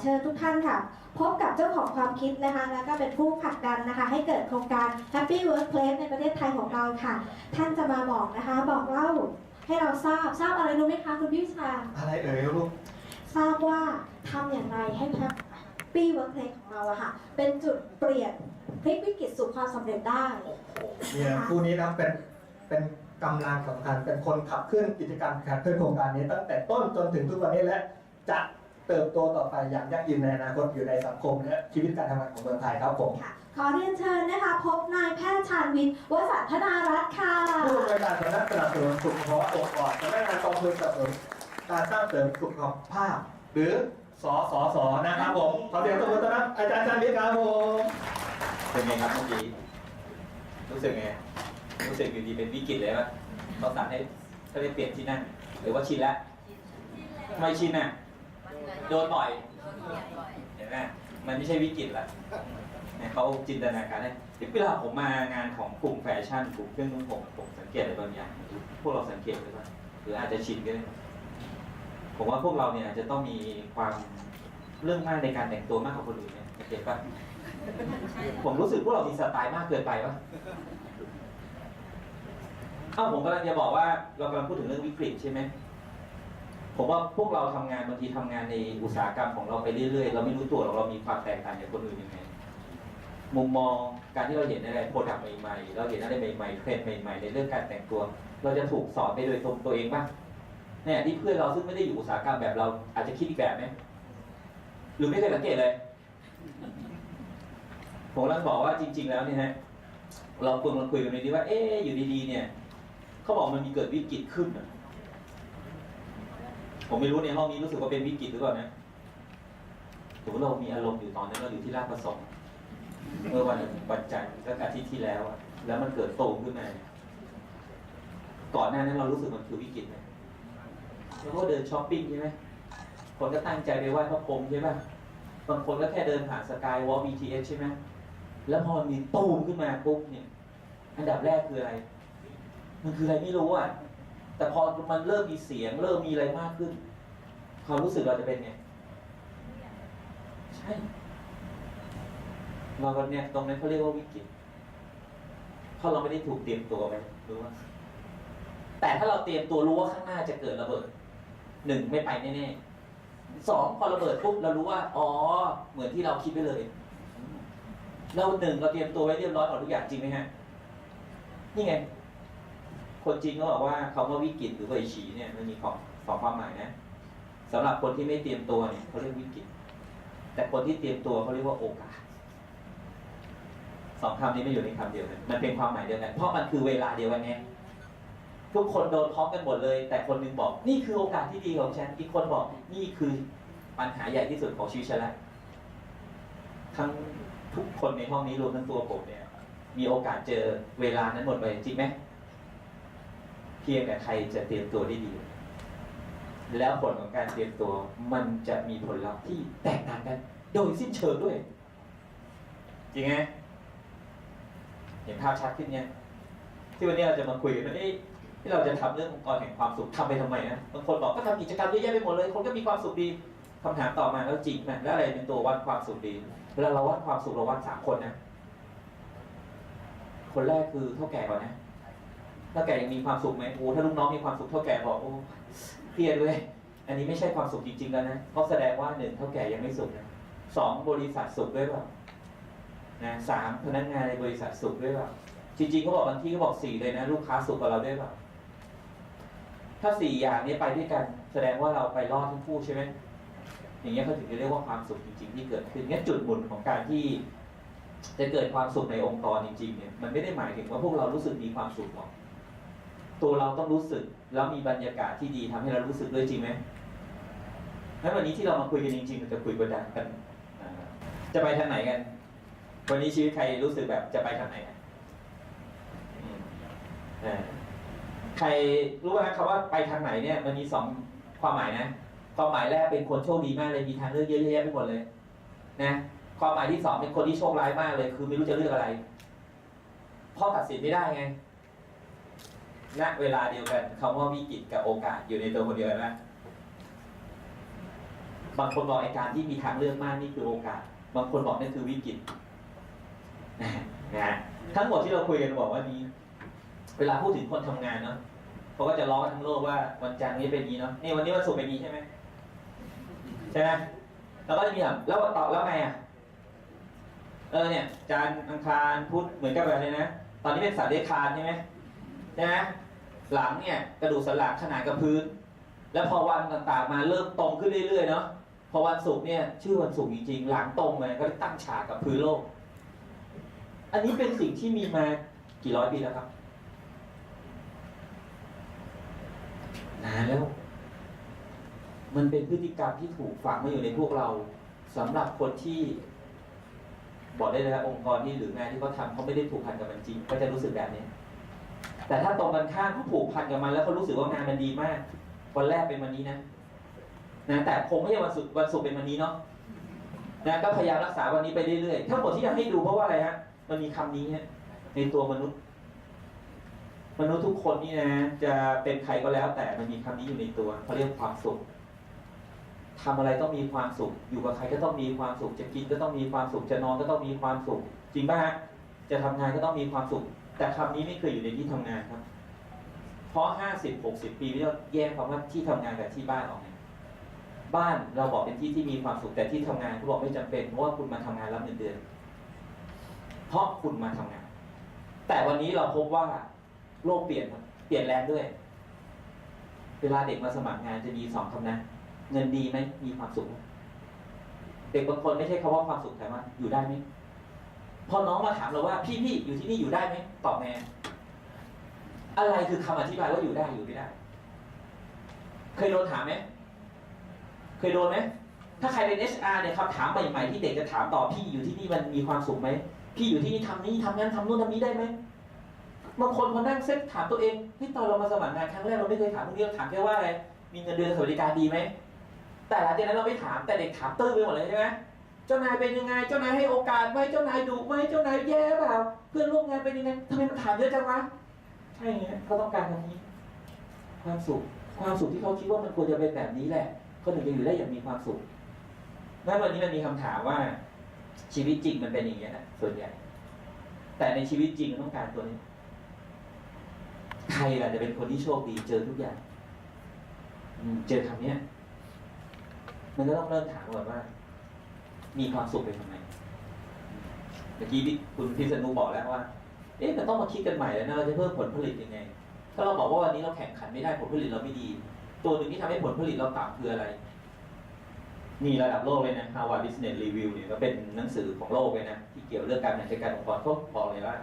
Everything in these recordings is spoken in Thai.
เชิญทุกท่านค่ะ พบกับเจ้าของความคิดนะคะ แล้วก็เป็นผู้ผลักดันนะคะ ให้เกิดโครงการ Happy Workplace ในประเทศไทยของเราค่ะ ท่านจะมาบอกนะคะ บอกเล่าให้เราทราบทราบอะไรรู้ไหมคะคุณพี่ชาอะไรเอ่ยลูกทราบว่าทำอย่างไรให้ Happy Workplace ของเราอะค่ะ เป็นจุดเปลี่ยนพลิกวิกฤตสู่ความสำเร็จได้เนี่ยคู่นี้นะเป็นเป็นกำลังสำคัญเป็นคนขับเคลื่อนกิจกรรมขับเคลื่อนโครงการนี้ตั้งแต่ต้นจนถึงทุกวันนี้และจะ เติบโตต่อไปอย่างยั่งยืนในอนาคตอยู่ในสังคมและชีวิตการทำงานของเมืองไทยครับผมค่ะขอเรียนเชิญนะคะ พบนายแพทย์ชาญวินวสันทนารัตน์ค่ะผู้อำนวยการคณะสนับสนุนสุขภาวะองค์กรสำนักงานกองทุนสนับสนุนการสร้างเสริมสุขภาพ หรือสสสนะครับผมขอเสียงตบมือต้อนรับอาจารย์ชาญวิทย์ครับผมเป็นไงครับเมื่อกี้รู้สึกไงรู้สึกอยู่ดีเป็นวิกฤตเลยป่ะเขาสั่งให้เขาได้เปลี่ยนที่นั่งหรือว่าชินแล้วทำไมชินอะ โดนบ่อย เห็นไหมมันไม่ใช่วิกฤตละเนี่ยเขาจินตนาการได้เวลาผมมางานของกลุ่มแฟชั่นกลุ่มเครื่องนุ่งห่มผมสังเกตอะไรบางอย่าง พวกเราสังเกตหรือเปล่าหรืออาจจะชินก็ได้ผมว่าพวกเราเนี่ยอาจจะต้องมีความเรื่องมากในการแต่งตัวมากกว่าคนอื่นเนี่ยสังเกตปะผมรู้สึกพวกเรามีสไตล์มากเกินไปปะเอ้าผมกำลังจะบอกว่าเรากำลังพูดถึงเรื่องวิกฤตใช่ไหม ผมว่าพวกเราทำงานบางทีทำงานในอุตสาหกรรมของเราไปเรื่อยๆ เราไม่รู้ตัวหรอกเรามีความแตกต่างจากคนอื่นยังไงมุมมองการที่เราเห็นอะไรโปรดักต์ใหม่ๆ เราเห็นอะไรใหม่ๆเทรนด์ใหม่ๆ ในเรื่องการแต่งตัว เราจะถูกสอนไปโดยตรงตัวเองป่ะเนี่ยที่เพื่อนเราซึ่งไม่ได้อยู่อุตสาหกรรมแบบเราอาจจะคิดอีกแบบไหมหรือไม่เคยสังเกตเลยผมกำลังบอกว่าจริง ๆ แล้วเนี่ยฮะเราควรมาคุยกันเลยดีว่า เอ๊อยู่ดีๆเนี่ยเขาบอกมันมีเกิดวิกฤตขึ้นอะ ผมไม่รู้ในห้องนี้รู้สึกว่าเป็นวิกฤตหรือเปล่านะถือว่าเรามีอารมณ์อยู่ตอนนั้นเราอยู่ที่ราชประสงค์เมื่อวันวันจันทร์ก็อาทิตย์ที่แล้วอะแล้วมันเกิดโตมขึ้นมา ก่อนหน้านั้นเรารู้สึกมันคือวิกฤตไหมแล้วก็เดินช้อปปิ้งใช่ไหมคนก็ตั้งใจไปไหว้พระพรหมใช่ไหมบางคนก็แค่เดินผ่านสกายวอล์ BTS ใช่ไหมแล้วพอมันมีตูมขึ้นมาปุ๊บเนี่ย อันดับแรกคืออะไร มันคืออะไรไม่รู้อะ แต่พอมันเริ่มมีเสียง เริ่มมีอะไรมากขึ้น ความรู้สึกเราจะเป็นไง ใช่เราก็เนี่ยตรงนั้นเขาเรียกว่าวิกฤตเพราะเราไม่ได้ถูกเตรียมตัวไปรู้ว่า แต่ถ้าเราเตรียมตัวรู้ว่าข้างหน้าจะเกิดระเบิดหนึ่งไม่ไปแน่ๆสองพอระเบิดปุ๊บเรารู้ว่า อ๋อ เหมือนที่เราคิดไว้เลยเราหนึ่งเราเตรียมตัวไว้เรียบร้อยหมดทุกอย่างจริงไหมฮะ นี่ไง คนจริงก็บอกว่าคำว่าวิกฤตหรือว่าฉีเนี่ยมันมีของสองความหมายนะสำหรับคนที่ไม่เตรียมตัวเนี่ยเขาเรียกวิกฤต แต่คนที่เตรียมตัวเขาเรียกว่าโอกาสสองคำนี้ไม่อยู่ในคำเดียวกันมันเป็นความหมายเดียวกันเพราะมันคือเวลาเดียวกันไงทุกคนโดนพร้อมกันหมดเลย แต่คนหนึงบอกนี่คือโอกาสที่ดีของฉันอีกคนบอกนี่คือปัญหาใหญ่ที่สุดของชีวิตฉันแล้วทั้งทุกคนในห้องนี้รวมทั้งตัวผมเนี่ย มีโอกาสเจอเวลานั้นหมดไปจริงไหม เพียงแต่ใครจะเตรียมตัวได้ดี แล้วผลของการเตรียมตัวมันจะมีผลลัพธ์ที่แตกต่างกัน โดยสิ้นเชิงด้วย จริงไหมเห็นภาพชัดขึ้นเนี่ยที่วันนี้เราจะมาคุยกันว่าที่เราจะทำเรื่ององค์กรแห่งความสุขทำไปทำไมนะบางคนบอกก็ทำกิจกรรมเยอะแยะไปหมดเลย คนก็มีความสุขดีคำถามต่อมาแล้วจริงไหมแล้วอะไรเป็นตัววัดความสุขดีเวลาเราวัดความสุขเราวัดสามคนนะคนแรกคือเท่าแก่ก่อนนะ เท่าแกยังมีความสุขไหมโอ้ถ้าลูกน้องมีความสุขเท่าแกบอกโอ้เครียดด้วยอันนี้ไม่ใช่ความสุขจริงๆแล้วนะเพราะแสดงว่าหนึ่งเท่าแก่ยังไม่สุขนะสองบริษัทสุขด้วยเปล่านะสามพนักงานในบริษัทสุขด้วยเปล่าจริงๆเขาบอกบางที่เขาบอกสี่เลยนะลูกค้าสุขกับเราด้วยเปล่าถ้าสี่อย่างนี้ไปด้วยกัน แสดงว่าเราไปรอดทั้งคู่ใช่ไหมอย่างเงี้ยเขาถึงจะเรียกว่าความสุขจริง ๆ ที่เกิดขึ้นงั้นจุดหมุนของการที่จะเกิดความสุขในองค์กรจริงๆเนี่ยมันไม่ได้หมายถึงว่าพวกเรารู้สึกมีความสุขหรอก ตัวเราต้องรู้สึกแล้วมีบรรยากาศที่ดีทำให้เรารู้สึกด้วยจริงไหมงั้นวันนี้ที่เรามาคุยกันจริงๆเราจะคุยกันดังกันจะไปทางไหนกัน วันนี้ชีวิตใครรู้สึกแบบจะไปทางไหนใครรู้ไหมครับว่าไปทางไหนเนี่ย มันมีสองความหมายนะ ความหมายแรกเป็นคนโชคดีมากเลยมีทางเลือกเยอะแยะไปหมดเลย นะความหมายที่สองเป็นคนที่โชคร้ายมากเลย คือไม่รู้จะเลือกอะไรพราะตัดสินไม่ได้ไง ณเวลาเดียวกันคำว่าวิกฤตกับโอกาสอยู่ในตัวคนเดียวกันนะบางคนบอกไอการที่มีทางเลือกมากนี่คือโอกาส บางคนบอกนั่นคือวิกฤตนะฮะทั้งหมดที่เราคุยกันบอกว่านี้ เวลาพูดถึงคนทำงานเนาะเขาก็จะล้อทั้งโลกว่าวันจันทร์นี้เป็นนี้เนาะนี่วันนี้วันศุกร์เป็นนี้ใช่ไหมใช่ไหมแล้วก็จะมีแบบแล้วตอบแล้วไงอะเออเนี่ยจันทร์อังคารพุธเหมือนกับแบบนี้นะ ตอนนี้เป็นสัตว์เลื้อยคานใช่ไหม ใช่ไหมหลังเนี่ยกระดูกสันหลังขนาดกับพื้น แล้วพอวันต่างๆ มาเริ่มตรงขึ้นเรื่อยๆเนาะพอวันศุกร์เนี่ยชื่อวันศุกร์จริงๆหลังตรงเลยก็ตั้งฉากกับพื้นโลก อันนี้เป็นสิ่งที่มีมากี่ร้อยปีแล้วครับนานแล้ว มันเป็นพฤติกรรมที่ถูกฝังมาอยู่ในพวกเราสำหรับคนที่บอกได้เลยว่าองค์กรที่หรืองานที่เขาทำเขาไม่ได้ผูกพันกับมันจริง ก็จะรู้สึกแบบนี้ แต่ถ้าตรงกันข้ามเขาผูกพันกับมัน แล้วเขารู้สึกว่างานมันดีมาก วันแรกเป็นวันนี้นะนะแต่คงไม่ใช่วันศุกร์วันศุกร์เป็นวันนี้เนาะนะก็พยายามรักษาวันนี้ไปเรื่อยๆทั้งหมดที่อยากให้ดูเพราะว่าอะไรฮะมันมีคำนี้ฮะในตัวมนุษย์ มนุษย์ทุกคนนี่นะจะเป็นใครก็แล้ว แต่มันมีคำนี้อยู่ในตัวเขาเรียกความสุขทำอะไรต้องมีความสุข อยู่กับใครก็ต้องมีความสุข จะกินก็ต้องมีความสุข จะนอนก็ต้องมีความสุข จริงป่ะฮะ จะทำงานก็ต้องมีความสุข แต่คำนี้ไม่เคยอยู่ในที่ทำงานครับ เพราะห้าสิบหกสิบปีที่เราแยกคำว่าที่ทำงานกับที่บ้านออกไงบ้านเราบอกเป็นที่ที่มีความสุขแต่ที่ทำงานเขาบอกไม่จำเป็น เพราะว่าคุณมาทำงานรับเงินเดือน เพราะคุณมาทำงาน แต่วันนี้เราพบว่าโลกเปลี่ยนครับเปลี่ยนแรงด้วย เวลาเด็กมาสมัครงานจะมีสองคำนะ เงินดีไหมมีความสุขไหมเด็กบางคนไม่ใช่คำว่าความสุขแต่ว่าอยู่ได้ไหม พอน้องมาถามเราว่าพี่พี่อยู่ที่นี่อยู่ได้ไหมตอบแม่อะไรคือคำอธิบายว่าอยู่ได้อยู่ไม่ได้ เคยโดนถามไหมเคยโดนไหมถ้าใครเป็น HR เนี่ยคำถามใหม่ๆที่เด็กจะถามต่อพี่อยู่ที่นี่มันมีความสุขไหมพี่อยู่ที่นี่ทำนี้ทำนั้นทำนู่นทำนี้ได้ไหมบางคนพอนั่งเซ็ตถามตัวเองที่ตอนเรามาสมัครงานครั้งแรกเราไม่เคยถามพวกนี้เราถามแค่ว่าอะไรมีเงินเดือนสวัสดิการดีไหมแต่หลังจากนั้นเราไม่ถามแต่เด็กถามตื้อไปหมดเลยใช่ไหม จ้านายเป็นยังไง เจ้านายให้โอกาสไหมเจ้านายดุไหมเจ้านายแย่เปล่า เพื่อนร่วมงานเป็นยังไงทำไมมันถามเยอะจังวะใช่ไงเขาต้องการคำนี้ ความสุข ความสุขที่เขาคิดว่ามันควรจะเป็นแบบนี้แหละเขาถึงจะอยู่ได้อย่างมีความสุขงั้นวันนี้มันมีคำถามว่า ชีวิตจริงมันเป็นอย่างนี้นะส่วนใหญ่ แต่ในชีวิตจริงมันต้องการตัวนี้ ใครล่ะจะเป็นคนที่โชคดีเจอทุกอย่างเจอคำเนี้ยมันก็ต้องเริ่มถามก่อนว่า มีความสุขไปทำไมเมื่อกี้คุณพิษณุบอกแล้วว่า เอ๊ะมันต้องมาคิดกันใหม่แล้วนะเราจะเพิ่มผลผลิตยังไง ถ้าเราบอกว่าวันนี้เราแข่งขันไม่ได้ผลผลิตเราไม่ดี ตัวหนึ่งที่ทำให้ผลผลิตเราต่ำคืออะไรนี่ระดับโลกเลยนะ Harvard Business Review เนี่ยก็เป็นหนังสือของโลกเลยนะ ที่เกี่ยวเรื่องการบริหารจัดการองค์กรเขาบอกเลยว่า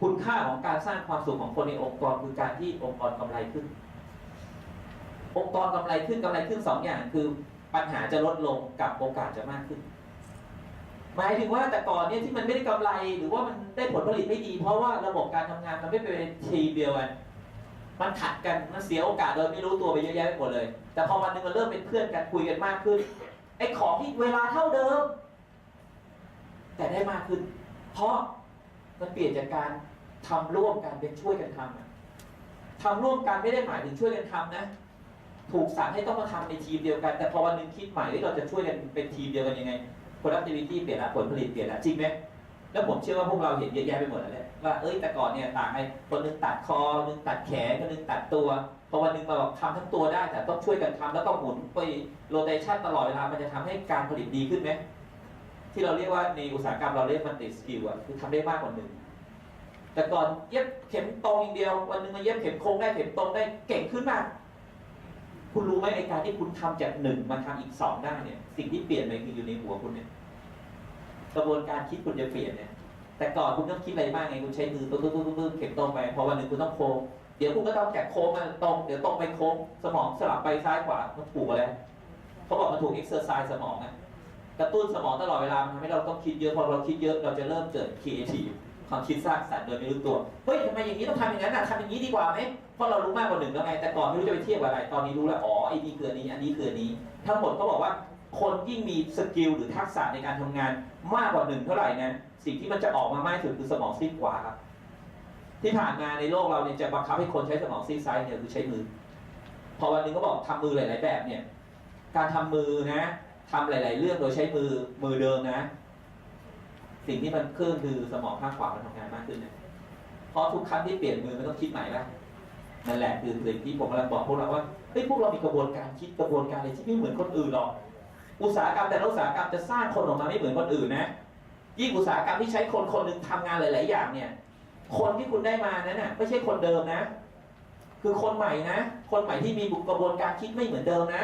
คุณค่าของการสร้างความสุขของคนในองค์กรคือการที่องค์กรกำไรขึ้น องค์กรกำไรขึ้นกำไรขึ้นสองอย่างคือปัญหาจะลดลงกับโอกาสจะมากขึ้น หมายถึงว่าแต่ก่อนเนี่ยที่มันไม่ได้กำไรหรือว่ามันได้ผลผลิตไม่ดี เพราะว่าระบบการทำงานมันไม่เป็นทีมเดียวกันมันขัดกันมันเสียโอกาสโดยไม่รู้ตัวไปเยอะแยะไปหมดเลย แต่พอวันหนึงมันเริ่มเป็นเพื่อนกันคุยกันมากขึ้นไอ้ของที่เวลาเท่าเดิม แต่ได้มากขึ้น เพราะมันเปลี่ยนจากการทำร่วมกันเป็นช่วยกันทำอะทำร่วมกันไม่ได้หมายถึงช่วยกันทำนะ ถูกสั่งให้ต้องมาทำในทีมเดียวกัน แต่พอวันนึงคิดใหม่ว่าเราจะช่วยกันเป็นทีมเดียวกันยังไง productivity เปลี่ยนละผลผลิตเปลี่ยนละจริงไหมแล้วผมเชื่อว่าพวกเราเห็นเยอะแยะไปหมดแล้วแหละว่าเอ้ยแต่ก่อนเนี่ยต่างไงคนนึงตัดคอคนนึงตัดแขนคนนึงตัดตัวพอวันหนึงมาบอกทำทั้งตัวได้แต่ต้องช่วยกันทำแล้วก็หมุนไปโรเตชันตลอดเวลามันจะทำให้การผลิตดีขึ้นไหมที่เราเรียกว่าในอุตสาหกรรมเราเรียกมันติสกิลอะคือทำได้มากกว่าหนึ่งแต่ก่อนเย็บเข็มตรงอย่างเดียว วันหนึงมาเย็บเข็มโค้งได้เข็มตรงได้เก่งขึ้นมาก คุณรู้ไหมไอการที่คุณทำจากหนึ่งมาทำอีกสองได้เนี่ย สิ่งที่เปลี่ยนไปคืออยู่ในหัวคุณเนี่ยกระบวนการคิดคุณจะเปลี่ยนเนี่ย แต่ก่อนคุณต้องคิดอะไรบ้างไงคุณใช้มือปึ๊บปึ๊บปึ๊บปึ๊บเข็มตรงไปพอวันหนึ่งคุณต้องโค้งเดี๋ยวคุณก็ต้องจากโค้งมาตรงเดี๋ยวตรงไปโค้งสมองสลับไปซ้ายขวามันถูกอะไรเขาบอกมันถูกเอ็กซ์เซอร์ไซส์สมองอะกระตุ้นสมองตลอดเวลามันทำให้เราต้องคิดเยอะพอเราคิดเยอะเราจะเริ่มเกิด creative ความคิดสร้างสรรค์โดยไม่รู้ตัว เฮ้ยทำไมอย่างนี้ต้องทำอย่างนั้นอะทำอย่างนี้ดีกว่าไหมเพราะเรารู้มากกว่าหนึ่งแล้วไง แต่ก่อนไม่รู้จะไปเทียบอะไร ตอนนี้รู้แล้ว อ๋อไอ้นี่คืออันนี้ อันนี้คืออันนี้ ทั้งหมดก็บอกว่า คนยิ่งมีสกิลหรือทักษะในการทำงานมากกว่าหนึ่งเท่าไหร่นะ สิ่งที่มันจะออกมามากที่สุดคือสมองซีกขวาครับ ที่ผ่านมาในโลกเราเนี่ยจะบังคับให้คนใช้สมองซีกซ้ายเนี่ยคือใช้มือ พอวันหนึงก็บอกทำมือหลาย ๆ แบบเนี่ย การทำมือนะทำหลาย ๆ เรื่องโดยใช้มือมือเดิมนะ สิ่งที่มันเคลื่อนคือสมองข้างขวามันทำงานมากขึ้นเนะเพราะทุกครั้งที่เปลี่ยนมือมันต้องคิดใหม่ละนั่นแหละคือสิ่งที่ผมกำลังบอกพวกเราว่าเฮ้ยพวกเรามีกระบวนการคิดกระบวนการอะไรที่ไม่เหมือนคนอื่นหรอก อุตสาหกรรมแต่ละอุตสาหกรรมจะสร้างคนออกมาไม่เหมือนคนอื่นนะ ยิ่งอุตสาหกรรมที่ใช้คนคนหนึ่งทำงานหลาย ๆ อย่างเนี่ย คนที่คุณได้มานั้นน่ะไม่ใช่คนเดิมนะ คือคนใหม่นะ คนใหม่ที่มีกระบวนการคิดไม่เหมือนเดิมนะ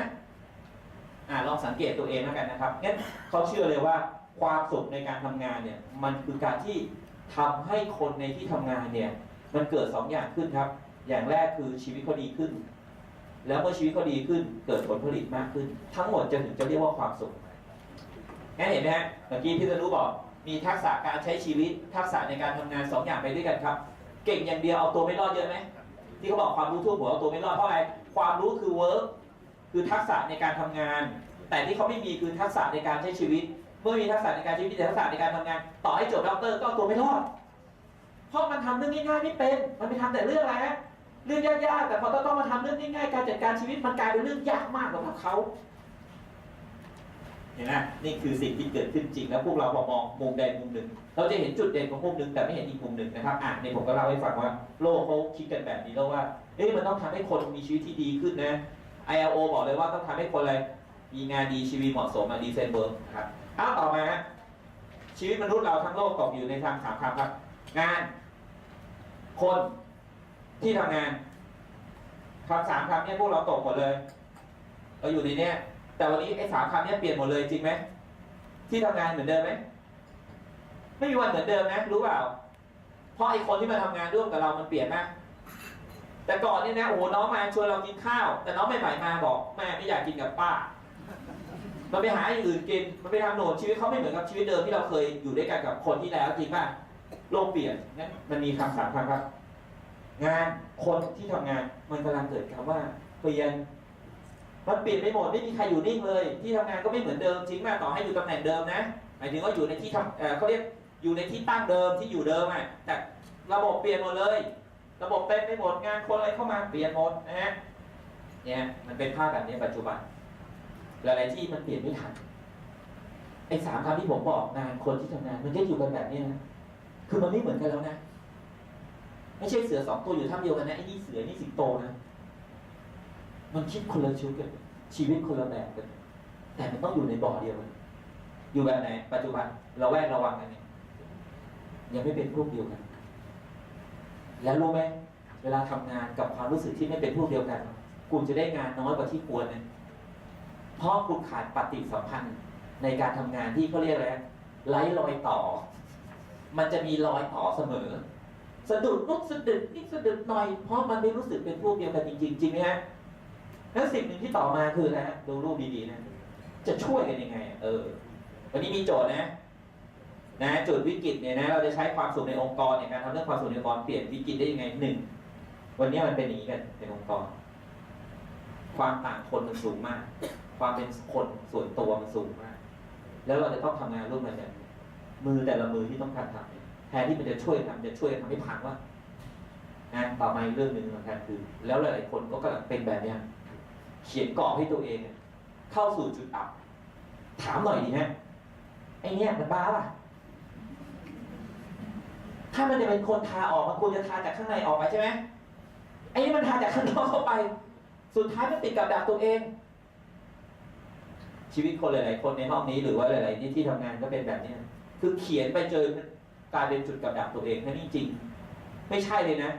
อ่าลองสังเกตตัวเองแล้วกันนะครับงั้นเขาเชื่อเลยว่า ความสุขในการทำงานเนี่ยมันคือการที่ทำให้คนในที่ทำงานเนี่ยมันเกิดสองอย่างขึ้นครับ อย่างแรกคือชีวิตเขาดีขึ้น แล้วเมื่อชีวิตเขาดีขึ้น เกิดผลผลิตมากขึ้น ทั้งหมดจะถึงจะเรียกว่าความสุขงั้นเห็นไหมฮะเมื่อกี้พี่ธนุบอกมีทักษะการใช้ชีวิต ทักษะในการทำงานสองอย่างไปด้วยกันครับ เก่งอย่างเดียวเอาตัวไม่รอดเยอะไหมที่เขาบอกความรู้ทั่วหัวเอาตัวไม่รอดเพราะอะไรความรู้คือเวิร์กคือทักษะในการทำงาน แต่ที่เขาไม่มีคือทักษะในการใช้ชีวิต เมื่อมีทักษะในการชีวิตแต่ทักษะในการทำงาน ต่อให้จบด็อกเตอร์ก็เอาตัวไม่รอด เพราะมันทำเรื่องง่ายๆไม่เป็น มันไปทำแต่เรื่องอะไรฮะเรื่องยากๆแต่พอต้องมาทำเรื่องง่ายๆการจัดการชีวิตมันกลายเป็นเรื่องยากมากสำหรับเขาเห็นไหมนี่คือสิ่งที่เกิดขึ้นจริงแล้วพวกเราพอมองมุมใดมุมหนึ่ง เราจะเห็นจุดเด่นของมุมหนึ่งแต่ไม่เห็นอีกมุมหนึ่งนะครับอะในผมก็เล่าให้ฟังว่า โลกเขาคิดกันแบบนี้แล้วว่าเอ๊ะมันต้องทำให้คนมีชีวิตที่ดีขึ้นนะ ILO บอกเลยว่าต้องทำให้คนอะไร มีงานดีชีวิตเหมาะสมมาดีเซนเบิร์กครับเอาต่อมาฮะชีวิตมนุษย์เราทั้งโลกตกอยู่ในทางสามคำครับ งาน คนที่ทำงานคำสามคำเนี่ยพวกเราตกหมดเลย เราอยู่ในเนี้ยแต่วันนี้ไอ้สามคำเนี่ยเปลี่ยนหมดเลยจริงไหมที่ทำงานเหมือนเดิมไหมไม่มีวันเหมือนเดิมนะรู้เปล่าเพราะไอ้คนที่มาทำงานร่วมกับเรามันเปลี่ยนมากแต่ก่อนเนี่ยนะโอ้โหน้องมาชวนเรากินข้าว แต่น้องใหม่ๆมาบอกแม่ไม่อยากกินกับป้า มันไปหาอย่างอื่นกิน มันไปทำโหนดชีวิตเขาไม่เหมือนกับชีวิตเดิมที่เราเคยอยู่ด้วยกันกับคนที่แล้วจริงป่ะโลกเปลี่ยนงั้นมันมีคำสามคำครับ งานคนที่ทำงานมันกำลังเกิดคำว่าเปลี่ยนมันเปลี่ยนไปหมดไม่มีใครอยู่นิ่งเลย ที่ทำงานก็ไม่เหมือนเดิมจริงไหมต่อให้อยู่ตำแหน่งเดิมนะหมายถึงว่าอยู่ในที่ทำเอ่อเขาเรียกอยู่ในที่ตั้งเดิมที่อยู่เดิมอะแต่ระบบเปลี่ยนหมดเลย ระบบเต็มไปหมดงานคนอะไรเข้ามาเปลี่ยนหมดนะฮะเนี่ยมันเป็นภาพแบบนี้ปัจจุบัน หลายๆที่มันเปลี่ยนไม่ทันไอ้สามคำที่ผมบอกงานคนที่ทำงาน มันจะอยู่กันแบบนี้นะคือมันไม่เหมือนกันแล้วนะไม่ใช่เสือสองตัวอยู่ท่าเดียวกันนะไอ้นี่เสือนี่สิงโตนะมันคิดคนละชุดกันชีวิตคนละแบบกันแต่มันต้องอยู่ในบ่อเดียวกันอยู่แบบไหน ปัจจุบันเราแวดระวังกันเนี่ยยังไม่เป็นพวกเดียวกัน แล้วรู้ไหมเวลาทำงานกับความรู้สึกที่ไม่เป็นพวกเดียวกันคุณจะได้งานน้อยกว่าที่ควรเนะ เพราะคุณขาดปฏิสัมพันธ์ในการทำงานที่เขาเรียกอะไรไร้รอยต่อ มันจะมีรอยต่อเสมอ สะดุดนุกสะดุดนี่สะดุดหน่อย เพราะมันไม่รู้สึกเป็นพวกเดียวกันจริงๆจริงไหมฮะแล้วสิ่งหนึ่งที่ต่อมาคืออะฮะดูรูปดีๆนะ จะช่วยกันยังไง เออ วันนี้มีโจทย์นะ นะจุดวิกฤตเนี่ยนะ เราจะใช้ความสุขในองค์กรในการทำเรื่องความสุขในองค์กรเปลี่ยนวิกฤตได้ยังไงหนึ่งวันนี้มันเป็นอย่างนี้กันในองค์กร ความต่างคนมันสูงมาก ความเป็นคนส่วนตัวมันสูงมาก แล้วเราจะต้องทำงานร่วมกันแบบนี้มือแต่ละมือที่ต้องการทำเนี่ยแทนที่มันจะช่วยทำจะช่วยทำให้พังว่างานต่อมาเรื่องหนึ่งสำคัญคือ แล้วหลายๆคนก็กำลังเป็นแบบเนี้ยเขียนกรอบให้ตัวเองเนี่ยเข้าสู่จุดอับ ถามหน่อยดีฮะไอเนี้ยมันบ้าป่ะถ้ามันจะเป็นคนทาออกมันควรจะทาจากข้างในออกไปใช่ไหมไอ้นี่มันทาจากข้างนอกเข้าไป สุดท้ายมันติดกับดักตัวเอง ชีวิตคนหลาย ๆ คนในห้องนี้หรือว่าหลาย ๆ ที่ที่ทำงานก็เป็นแบบเนี้ยคือเขียนไปเจอกลายเป็นจุดกับดักตัวเองนั่นจริง ไม่ใช่เลยนะ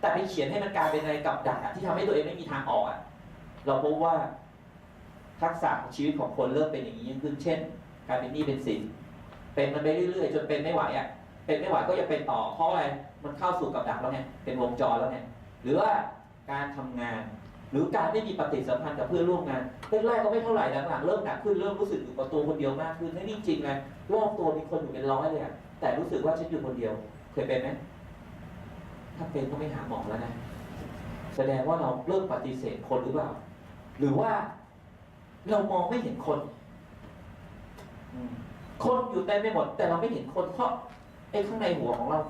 แต่ไปเขียนให้มันกลายเป็นอะไรกับดักที่ทำให้ตัวเองไม่มีทางออกอะเราพบว่าทักษะของชีวิตของคนเริ่มเป็นอย่างนี้ยิ่งขึ้นเช่น การเป็นหนี้เป็นสินเป็นมันไปเรื่อย ๆ จนเป็นไม่ไหวอะเป็นไม่ไหวก็จะเป็นต่อเพราะอะไรมันเข้าสู่กับดักแล้วไงเป็นวงจรแล้วไงหรือว่าการทำงาน หรือการไม่มีปฏิสัมพันธ์กับเพื่อนร่วมงานแรกๆก็ไม่เท่าไหร่หลังๆเริ่มหนักขึ้นเริ่มรู้สึกอยู่กับตัวคนเดียวมากขึ้นนี่จริงเลยรอบตัวมีคนอยู่เป็นร้อยเลยอะแต่รู้สึกว่าฉันอยู่คนเดียว เคยเป็นไหมถ้าเป็นก็ไม่หาหมอแล้วนะแสดงว่าเราเริ่มปฏิเสธคนหรือเปล่า หรือว่าเรามองไม่เห็นคนคนอยู่เต็มไปหมด แต่เราไม่เห็นคนเพราะไอ้ข้างในหัวของเรา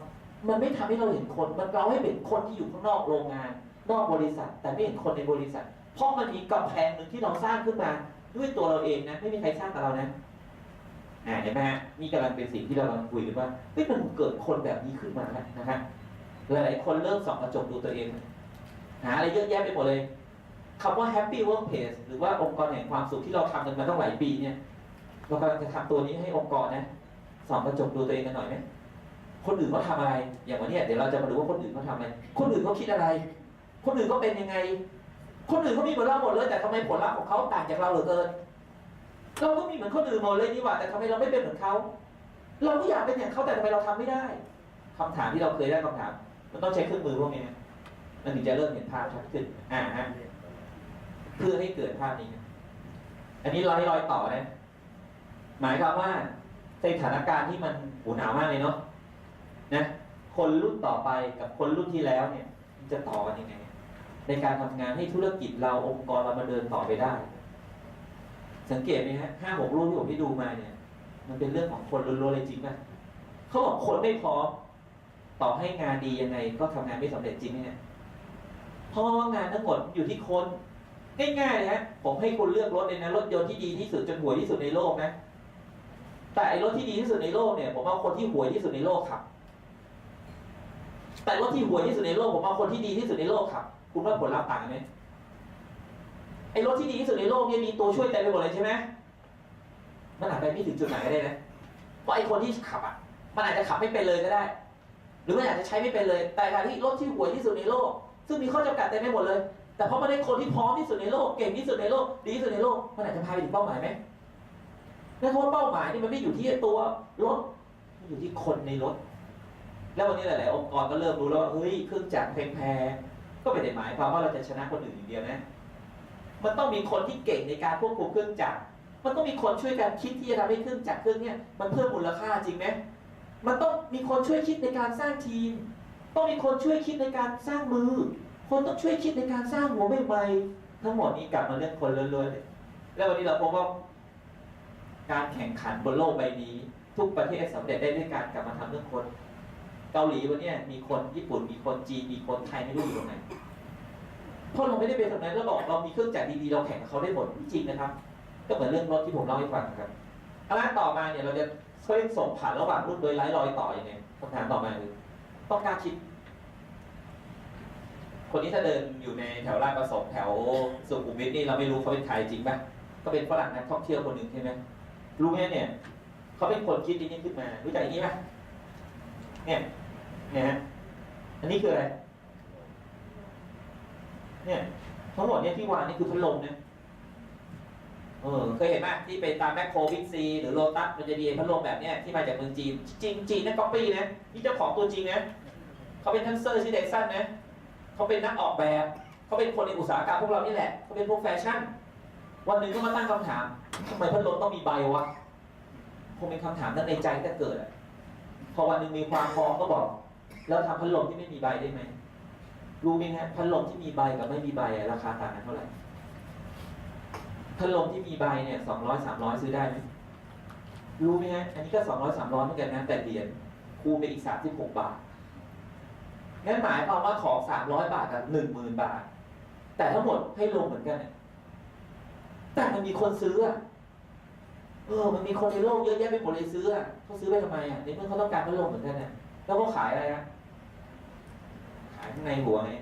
มันไม่ทำให้เราเห็นคน มันเราให้เห็นคนที่อยู่ข้างนอกโรงงาน นอกบริษัท แต่ไม่เห็นคนในบริษัท เพราะมันมีกำแพงหนึ่งที่เราสร้างขึ้นมา ด้วยตัวเราเองนะไม่มีใครสร้างกับเรานะอ่าเห็นไหมฮะนี่กำลังเป็นสิ่งที่เรากำลังคุยกันว่าเฮ้ยมันเกิดคนแบบนี้ขึ้นมาแล้วนะฮะหลายๆคนเริ่มส่องกระจกดูตัวเอง หาอะไรเยอะแยะไปหมดเลยคำว่า happy workplace หรือว่าองค์กรแห่งความสุขที่เราทำกันมาตั้งหลายปีเนี่ยเรากำลังจะทำตัวนี้ให้องค์กรนะส่องกระจกดูตัวเองกันหน่อยไหมคนอื่นเขาทำอะไร อย่างวันเนี้ยเดี๋ยวเราจะมาดูว่าคนอื่นเขาทำอะไร คนอื่นเขาคิดอะไร คนอื่นเขาเป็นยังไง คนอื่นเขามีเหมือนเราหมดเลย แต่ทำไมผลลัพธ์ของเขาต่างจากเราเหลือเกินเราก็มีเหมือนคนอื่นหมดเลยนี่หว่าแต่ทำไมเราไม่เป็นเหมือนเขาเราก็อยากเป็นอย่างเขาแต่ทำไมเราทำไม่ได้คำถามที่เราเคยได้คำถาม มันต้องใช้เครื่องมือพวกนี้นะมันถึงจะเริ่มเห็นภาพชัดขึ้น อ่าฮะเพื่อให้เกิดภาพนี้นะอันนี้ร้อยรอยต่อนะ หมายความว่าในสถานการณ์ที่มันหูหนาวมากเลยเนาะนะคนรุ่นต่อไปกับคนรุ่นที่แล้วเนี่ย จะต่อกันยังไง ในการทำงานให้ธุรกิจเราองค์กรเรามาเดินต่อไปได้ สังเกตไหมฮะห้าหกรุ่นที่ผมได้ดูมาเนี่ย มันเป็นเรื่องของคนล้วนๆเลยจริงไหมเขาบอกคนไม่พร้อมต่อให้งานดียังไง ก็ทำงานไม่สำเร็จจริงไหมเนี่ยเพราะว่างานทั้งหมดอยู่ที่คนง่ายๆเลยฮะผมให้คุณเลือกรถเลยนะรถยนต์ที่ดีที่สุดจนห่วยที่สุดในโลกนะแต่ไอ้รถที่ดีที่สุดในโลกเนี่ย ผมเอาคนที่ห่วยที่สุดในโลกขับ แต่รถที่ห่วยที่สุดในโลกผมเอาคนที่ดีที่สุดในโลกขับ คุณว่าผลลัพธ์ต่างกันไหมไอ้รถที่ดีที่สุดในโลกเนี่ยมีตัวช่วยเต็มไปหมดเลยใช่ไหมมันอาจไปไม่ถึงจุดไหนก็ได้นะเพราะไอ้คนที่ขับอะ มันอาจจะขับไม่เป็นเลยก็ได้ หรือมันอาจจะใช้ไม่เป็นเลย แต่การที่รถที่ห่วยที่สุดในโลก ซึ่งมีข้อจำกัดเต็มไปหมดเลย แต่เพราะมันได้คนที่พร้อมที่สุดในโลก เก่งที่สุดในโลก ดีที่สุดในโลก มันอาจจะพาไปถึงเป้าหมายไหมนั่นเพราะว่าเป้าหมายนี่มันไม่อยู่ที่ตัวรถ มันอยู่ที่คนในรถ แล้ววันนี้หลาย ๆ องค์กรก็เริ่มรู้แล้วว่าเฮ้ยเครื่องจักรแพงๆ ก็ไม่ได้หมายความว่าเราจะชนะคนอื่นอย่างเดียวนะ มันต้องมีคนที่เก่งในการควบคุมเครื่องจักร มันต้องมีคนช่วยกันคิดที่จะทำให้เครื่องจักรเครื่องนี้มันเพิ่มมูลค่าจริงไหมมันต้องมีคนช่วยคิดในการสร้างทีม ต้องมีคนช่วยคิดในการสร้างมือ คนต้องช่วยคิดในการสร้างหัวใหม่ๆทั้งหมดนี้กลับมาเรื่องคนล้วนๆเลยแล้ววันนี้เราพบว่า การแข่งขันบนโลกใบนี้ ทุกประเทศสำเร็จได้ด้วยการกลับมาทำเรื่องคน เกาหลีวันนี้มีคนญี่ปุ่นมีคนจีนมีคนไทยไม่รู้อยู่ตรงไหนเพราะเราไม่ได้เป็นตรงนั้นแล้วบอกเรามีเครื่องจักรดีๆเราแข่งกับเขาได้หมดไม่จริงนะครับ ก็เหมือนเรื่องรถที่ผมเล่าให้ฟังครับอันนั้นต่อมาเนี่ยเราจะช่วยส่งผ่านระหว่างรุ่นโดยไร้รอยต่อยังไงคำถามต่อมาคือต้องกล้ารคิด คนนี้ถ้าเดินอยู่ในแถวลาดประสงค์แถวสุขุมวิทนี่เราไม่รู้เขาเป็นใครจริงป่ะก็เป็นฝรั่งนักท่องเที่ยวคนหนึ่งใช่ไหมรู้ไหมเนี่ยเขาเป็นคนคิดนี้ขึ้นมารู้จักอย่างนี้ไหมเนี่ย นี่ยฮะอันนี้คืออะไร เนี่ยทั้งหมดเนี่ยที่วางนี่คือพัดลมเนี่ยเออเคยเห็นไหมที่ไปตามแมคโครบิ๊กซีหรือโลตัสมันจะมีพัดลมแบบเนี้ยที่มาจากเมืองจีนจริงจีนนะก๊อปปี้นะนี่เจ้าของตัวจริงนะเขาเป็นทันเซอร์ชื่อเดซันนะเขาเป็นนักออกแบบเขาเป็นคนในอุตสาหกรรมพวกเรานี่แหละเขาเป็นพวกแฟชั่น วันหนึ่งก็มาตั้งคำถามทำไมพัดลมต้องมีใบวะคงเป็นคำถามนั้นในใจตั้งแต่เกิดอะพอวันหนึ่งมีความพร้อมก็บอก แล้วทำพัดลมที่ไม่มีใบได้ไหมรู้ไหมฮะพัดลมที่มีใบกับไม่มีใบราคาต่างกันเท่าไหร่พัดลมที่มีใบเนี่ยสองร้อยสามร้อยซื้อได้ไหมรู้ไหมฮะอันนี้ก็สองร้อยสามร้อยเหมือนกันนะแต่เหรียญคูณไปอีกสามสิบหกบาทงั้นหมายความว่าของสามร้อยบาทกับหนึ่งหมื่นบาท แต่ทั้งหมดให้ลงเหมือนกันแต่มันมีคนซื้อเออ มันมีคนในโลกเยอะแยะไปหมดเลยซื้ออะเขาซื้อไปทำไมอะในเมื่อเขาต้องการพัดลมเหมือนกันเนี่ยแล้วก็ขายอะไรนะ ข้างในหัวไง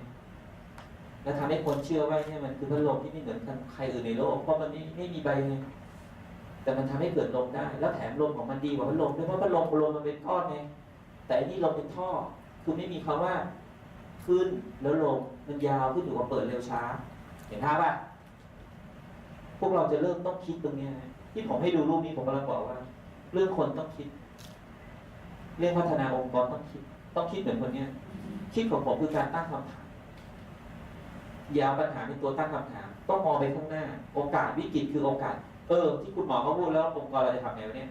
แล้วทำให้คนเชื่อว่าเนี่ยมันคือพัดลมที่ไม่เหมือนใครอื่นในโลกเพราะมันไม่ไม่มีใบไงแต่มันทำให้เกิดลมได้ แล้วแถมลมของมันดีกว่าพัดลมด้วยเพราะพัดลมลมมันเป็นก้อนไงแต่อันนี้ลมเป็นท่อ คือไม่มีคำว่า ขึ้นแล้วลงมันยาวขึ้นอยู่กับเปิดเร็วช้า เห็นภาพป่ะพวกเราจะเริ่มต้องคิดตรงนี้ที่ผมให้ดูรูปนี้ผมกำลังบอกว่า เรื่องคนต้องคิด เรื่องพัฒนาองค์กรต้องคิด ต้องคิดเหมือนคนเนี้ย คิดของผมคือการตั้งคำถามอยาวปัญหาเป็นตัวตั้งคำถาม ต้องมองไปข้างหน้า โอกาสวิกฤตคือโอกาส เออ ที่คุณหมอเขาพูดแล้วองค์กรเราจะทำไงวะเนี่ย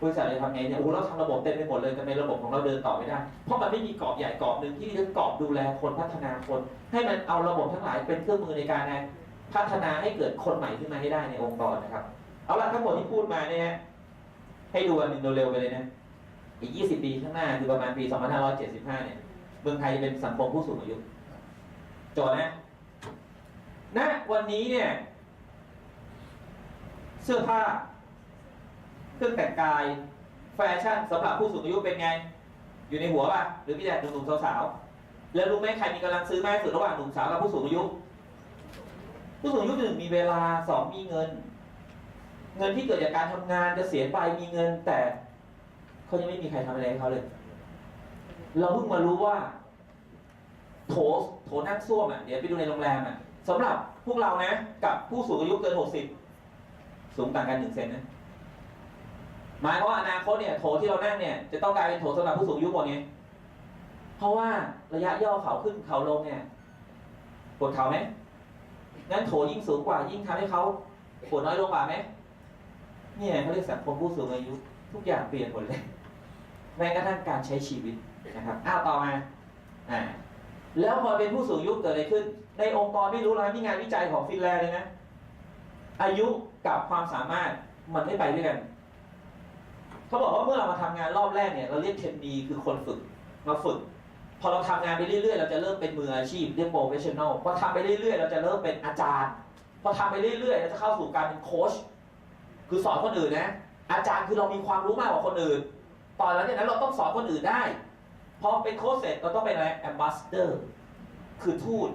บริษัทจะทำไงเนี่ยโอ้เราทำระบบเต็มไปหมดเลยทำไมระบบของเราเดินต่อไม่ได้ เพราะมันไม่มีกรอบใหญ่กรอบหนึ่งที่จะกรอบดูแลคนพัฒนาคน ให้มันเอาระบบทั้งหลายเป็นเครื่องมือในการพัฒนาให้เกิดคนใหม่ขึ้นมาให้ได้ในองค์กรนะครับ เอาละทั้งหมดที่พูดมาเนี่ยให้ดูอันหนึ่งเร็วๆไปเลยนะอีก 20 ปีข้างหน้าคือประมาณปี 2575 เนี่ย เมืองไทยจะเป็นสังคมผู้สูงอายุจทย์นะณวันนี้เนี่ย เสื้อผ้า เครื่องแต่งกาย แฟชั่นสำหรับผู้สูงอายุเป็นไง อยู่ในหัวป่ะ หรือพี่แดดหนุ่มๆสาวๆแล้วรู้ไหมใครมีกำลังซื้อมากสุดระหว่างหนุ่มสาวกับผู้สูงอายุ ผู้สูงอายุหนึ่งมีเวลาสองมีเงิน เงินที่เกิดจากการทำงานจะเสียไปมีเงินแต่เขายังไม่มีใครทำอะไรให้เขาเลย เราเพิ่งมารู้ว่าโถโถนั่งส้วมอะเดี๋ยวไปดูในโรงแรมอะสำหรับพวกเรานะ กับผู้สูงอายุเกินหกสิบสูงต่างกันหนึ่งเซนนะหมายความว่าอนาคตเนี่ยโถที่เรานั่งเนี่ย จะต้องกลายเป็นโถสำหรับผู้สูงอายุหมดไงเพราะว่าระยะย่อเขาขึ้นเขาลงเนี่ยปวดเข่าไหมงั้นโถยิ่งสูงกว่า ยิ่งทำให้เขาปวดน้อยลงกว่าไหมเนี่ยเขาเรียกสังคมผู้สูงอายุ ทุกอย่างเปลี่ยนหมดเลยแม้กระทั่งการใช้ชีวิต นะครับอ้าวต่อมาอ่าแล้วพอเป็นผู้สูงอายุเกิดอะไรขึ้น ในองค์กรไม่รู้แล้วนี่งานวิจัยของฟินแลนด์เลยนะ อายุกับความสามารถมันไม่ไปด้วยกัน เขาบอกว่าเมื่อเรามาทำงานรอบแรกเนี่ย เราเรียกเทนนีคือคนฝึกมาฝึก พอเราทำงานไปเรื่อยๆ เราจะเริ่มเป็นมืออาชีพเรียกโปรเฟชชั่นอลพอทำไปเรื่อยๆ เราจะเริ่มเป็นอาจารย์ พอทำไปเรื่อยๆ เราจะเข้าสู่การเป็นโค้ชคือสอนคนอื่นนะ อาจารย์คือเรามีความรู้มากกว่าคนอื่น ตอนนั้นเนี่ยนั้นเราต้องสอนคนอื่นได้ พอเป็นโค้ชเสร็จเราต้องเป็นอะไรแอมบาสเดอร์คือทูต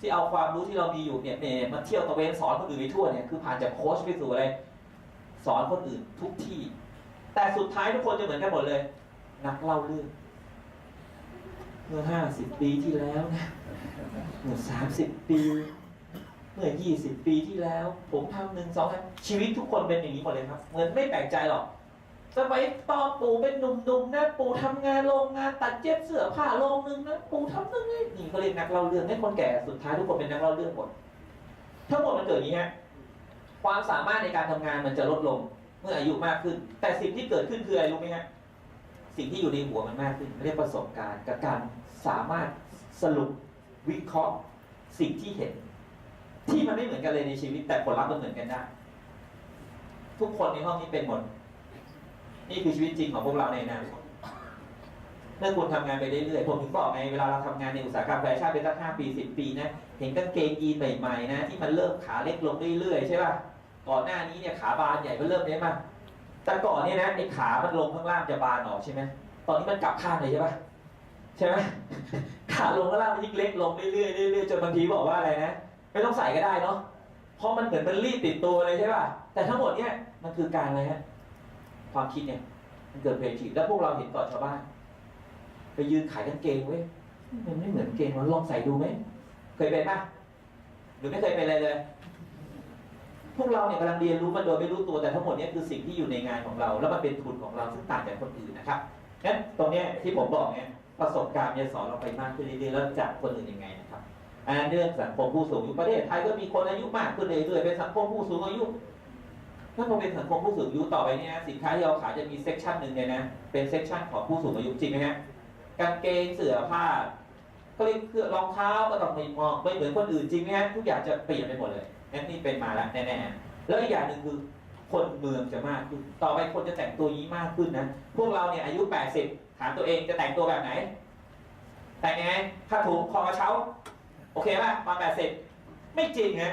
ที่เอาความรู้ที่เรามีอยู่เนี่ยเนี่ยมาเที่ยวตะเวนสอนคนอื่นไปทั่วเนี่ยคือผ่านจากโค้ชไปสู่อะไรสอนคนอื่นทุกที่ แต่สุดท้ายทุกคนจะเหมือนกันหมดเลย นักเล่าเรื่องเมื่อห้าสิบปีที่แล้วนะเมื่อสามสิบปี เมื่อยี่สิบปีที่แล้ว ผมทำหนึ่งสองสามชีวิตทุกคนเป็นอย่างนี้หมดเลยครับเหมือนไม่แปลกใจหรอก สมัยตอนปู่เป็นหนุ่มๆนะปู่ทำงานโรงงานตัดเย็บเสื้อผ้าโรงนึงนะปู่ทำนึงนี่นี่เขาเรียกนักเล่าเรื่องให้คนแก่สุดท้ายทุกคนเป็นนักเล่าเรื่องหมดทั้งหมดมันเกิดอย่างนี้ฮะความสามารถในการทำงานมันจะลดลง เมื่ออายุมากขึ้น แต่สิ่งที่เกิดขึ้นคืออะไรรู้ไหมฮะสิ่งที่อยู่ในหัวมันมากขึ้นเรียกประสบการณ์กับการสามารถสรุปวิเคราะห์สิ่งที่เห็น ที่มันไม่เหมือนกันเลยในชีวิต แต่ผลลัพธ์มันเหมือนกันได้ทุกคนในห้องนี้เป็นหมด นี่คือชีวิตจริงของพวกเราในอนาคตเมื่อคุณทำงานไปเรื่อยๆผมถึงบอกไงเวลาเราทำงานในอุตสาหกรรมแฟชั่นเป็นสักห้าปีสิบปีนะเห็นกางเกงยีนใหม่ๆนะที่มันเริ่มขาเล็กลงเรื่อยๆใช่ป่ะก่อนหน้านี้เนี่ยขาบานใหญ่ก็เริ่มเนี้ยมาแต่ก่อนเนี่ยนะไอ้ขามันลงข้างล่างจะบานออกใช่ไหมตอนนี้มันกลับข้างเลยใช่ป่ะใช่ไหมขาลงข้างล่างมันยิ่งเล็กลงเรื่อยๆเรื่อยๆจนบางทีบอกว่าอะไรนะไม่ต้องใส่ก็ได้เนาะเพราะมันเหมือนมันรีดติดตัวเลยใช่ป่ะแต่ทั้งหมดเนี่ยมันคือการอะไรฮะ ความคิดเนี่ย มันเกิดเพลทีแล้วพวกเราเห็นก่อนชาวบ้าน ไปยืนขายกางเกงเว้ยมันไม่เหมือนเกงมันลองใส่ดูไหมเคยเป็นปะหรือไม่เคยเป็นอะไรเลย พวกเราเนี่ยกำลังเรียนรู้มันโดยไม่รู้ตัวแต่ทั้งหมดเนี่ยคือสิ่งที่อยู่ในงานของเรา แล้วมันเป็นทุนของเราซึ่งต่างจากคนอื่นนะครับงั้นตรงเนี้ยที่ผมบอกเนี่ยประสบการณ์จะสอนเราไปมากขึ้นเรื่อยๆแล้วจากคนอื่นยังไงนะครับอันเรื่องสังคมผู้สูงอายุประเทศไทยก็มีคนอายุมากขึ้นเรื่อยๆเป็นสังคมผู้สูงอายุ ถ้าพอเป็นสังคมผู้สูงอายุต่อไปเนี่ยสินค้าที่เราขายจะมีเซกชันหนึ่งเนี่ยนะเป็นเซกชันของผู้สูงอายุจริงไหมฮะกางเกงเสื้อผ้าก็เรียกครื่องรองเท้าก็ต้องไม่มองไม่เหมือนคนอื่นจริงไหมฮะทุกอย่างจะเปลี่ยนไปหมดเลยนั่นนี่เป็นมาแล้วแน่ๆแล้วอีกอย่างหนึ่งคือคนเมืองจะมากขึ้นต่อไปคนจะแต่งตัวยี้มากขึ้นนะพวกเราเนี่ยอายุ 80 ถามตัวเองจะแต่งตัวแบบไหน แต่งยังไงผ้าถุงคอกระเช้า โอเคป่ะมา80 ไม่จริงฮะ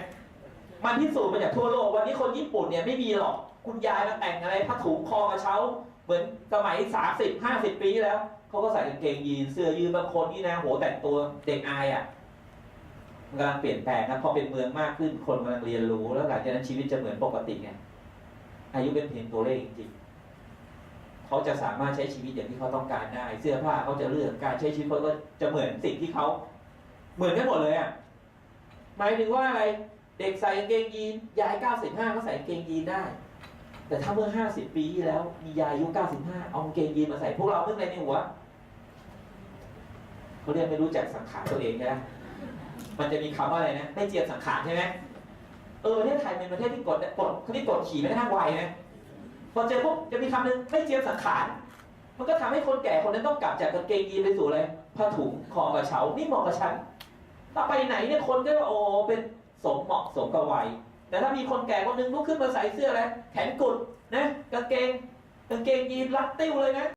มันพิสูจน์มาจากทั่วโลกวันนี้คนญี่ปุ่นเนี่ยไม่มีหรอก คุณยายมาแต่งอะไรผ้าถุงคอกระเช้า เหมือนสมัย30 50ปีที่แล้วเขาก็ใส่กางเกงยีนเสื้อยืดบางคนนี่นะโหแต่งตัวเด็กอายอะมันกำลังเปลี่ยนแปลงนะพอเป็นเมืองมากขึ้นคนกำลังเรียนรู้แล้วหลังจากนั้นชีวิตจะเหมือนปกติไงอายุเป็นเพียงตัวเลขจริงๆเขาจะสามารถใช้ชีวิตอย่างที่เขาต้องการได้ เสื้อผ้าเขาจะเลือกการใช้ชีวิตเขาก็จะเหมือนสิ่งที่เขาเหมือนกันหมดเลยอะหมายถึงว่าอะไร เด็กใส่กางเกงยีนยาย 95 ก็ใส่กางเกงยีนได้ แต่ถ้าเมื่อ 50 ปีที่แล้วมียายอายุ 95 เอากางเกงยีนมาใส่พวกเราเพิ่งอะไรในหัวเขาเรียกไม่รู้จักสังขารตัวเองใช่ไหมมันจะมีคำว่าอะไรนะไม่เจียมสังขารใช่ไหมเออประเทศไทยเป็นประเทศที่กดกดเขาที่กดขี่ไม่ได้ทั้งวัยนะพอเจอปุ๊บจะมีคำหนึ่งไม่เจียมสังขารมันก็ทำให้คนแก่คนนั้นต้องกลับจากกางเกงยีนไปสู่อะไรผ้าถุงคอกระเช้านี่เหมาะกับฉันต่อไปไหนเนี่ยคนก็ว่าโอ้เป็น สมเหมาะสมกับวัย แต่ถ้ามีคนแก่คนนึงลุกขึ้นมาใส่เสื้ออะไรแขนกุดนะกางเกงกางเกงยีนรัดติ้วเลยนะ